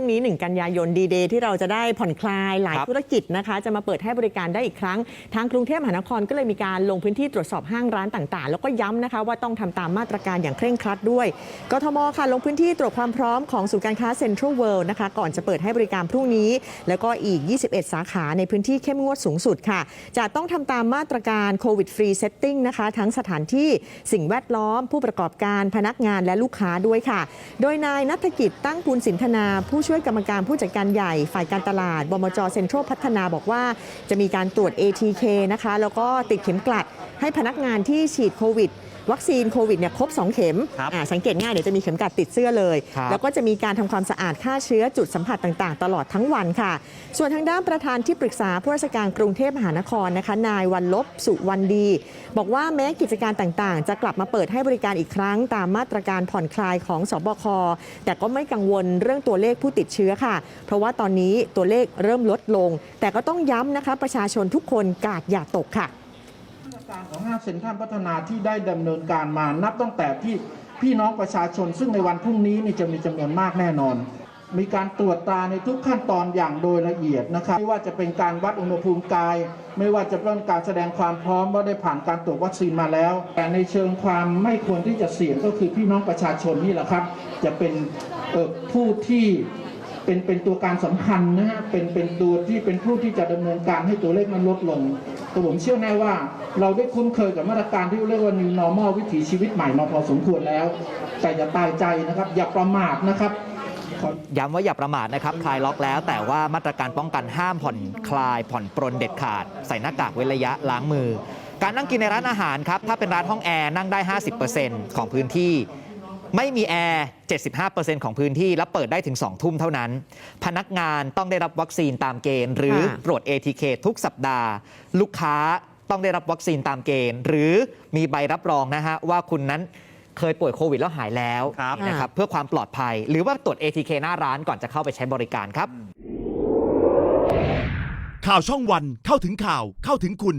พรุ่งนี้ 1 กันยายนดีเดย์ที่เราจะได้ผ่อนคลายหลายครับธุรกิจนะคะ จะมาเปิดให้บริการได้อีกครั้ง ทางกรุงเทพมหานครก็เลยมีการลงพื้นที่ตรวจสอบห้างร้านต่างๆ แล้วก็ย้ำนะคะว่าต้องทำตามมาตรการอย่างเคร่งครัดด้วย กทมค่ะลงพื้นที่ตรวจความพร้อมของศูนย์การค้าเซ็นทรัลเวิลด์นะคะก่อนจะเปิดให้บริการพรุ่งนี้ แล้วก็อีก 21 สาขาในพื้นที่เข้มงวดสูงสุดค่ะ จะต้องทำตามมาตรการโควิดฟรีเซตติ้งนะคะทั้งสถานที่สิ่งแวดล้อม ผู้ประกอบการพนักงานและลูกค้าด้วยค่ะ โดยนายนัฐกิจตั้งภูลสินธนาผู้ช่วยกรรมการผู้จัดการใหญ่ฝ่ายการตลาด บมจเซ็นทรัลพัฒนาบอกว่า จะมีการตรวจ ATK นะคะ แล้วก็ติดเข็มกลัดให้พนักงานที่ฉีดโควิดวัคซีนโควิดเนี่ยครบ 2 เข็มครับอ่าสังเกตง่ายเดี๋ยวจะมีเข็มกลัดติดเสื้อเลยครับแล้วก็จะมีการทำความสะอาดฆ่าเชื้อจุดสัมผัสต่างๆ ตลอดทั้งวันค่ะ ส่วนทางด้านประธานที่ปรึกษาผู้ราชการกรุงเทพมหานครนะคะ นายวันลบสุวรรณดี บอกว่าแม้กิจการต่างๆ จะกลับมาเปิดให้บริการอีกครั้ง ตามมาตรการผ่อนคลายของสบคแต่ก็ไม่กังวลเรื่องตัวเลขผู้ติดเชื้อค่ะ เพราะว่าตอนนี้ตัวเลขเริ่มลดลง แต่ก็ต้องย้ำนะคะประชาชนทุกคนกาดอย่าตกค่ะมาตรการของห้างเซ็นทรัลพัฒนาที่ได้ดำเนินการมานับตั้งแต่ที่พี่น้องประชาชน ซึ่งในวันพรุ่งนี้นี่จะมีจำนวนมากแน่นอน มีการตรวจตาในทุกขั้นตอนอย่างโดยละเอียดนะครับไม่ว่าจะเป็นการวัดอุณหภูมิกาย ไม่ว่าจะเป็นการแสดงความพร้อมว่าได้ผ่านการตรวจวัคซีนมาแล้ว แต่ในเชิงความไม่ควรที่จะเสี่ยงก็คือพี่น้องประชาชนนี่แหละครับ จะเป็นผู้ที่ เป็นเป็นตัวการสำคัญนะฮะเป็นเป็นตัวที่เป็นผู้ที่จะดำเนินการให้ตัวเลขนั้นลดลงแต่ผมเชื่อแน่ว่า เราได้คุ้นเคยกับมาตรการที่เรียกว่า new normal วิถีชีวิตใหม่มาพอสมควรแล้ว แต่อย่าตายใจนะครับ อย่าประมาทนะครับย้ำว่าอย่าประมาทนะครับ คลายล็อกแล้ว แต่ว่ามาตรการป้องกันห้ามผ่อนคลายผ่อนปรนเด็ดขาด ใส่หน้ากากเว้นระยะล้างมือ การนั่งกินในร้านอาหารครับถ้าเป็นร้านห้องแอร์นั่งได้ 50%ของพื้นที่ ไม่มีแอร์ 75%ของพื้นที่และเปิดได้ถึง 2 ทุ่มเท่านั้น พนักงานต้องได้รับวัคซีนตามเกณฑ์ หรือค่ะตรวจ ATK ทุกสัปดาห์ ลูกค้าต้องได้รับวัคซีนตามเกณฑ์ หรือมีใบรับรองนะฮะว่าคุณนั้นเคยป่วยโควิดแล้วหายแล้วครับนะครับเพื่อความปลอดภัย หรือว่าตรวจ ATK หน้าร้านก่อนจะเข้าไปใช้บริการครับ ข่าวช่องวันเข้าถึงข่าวเข้าถึงคุณ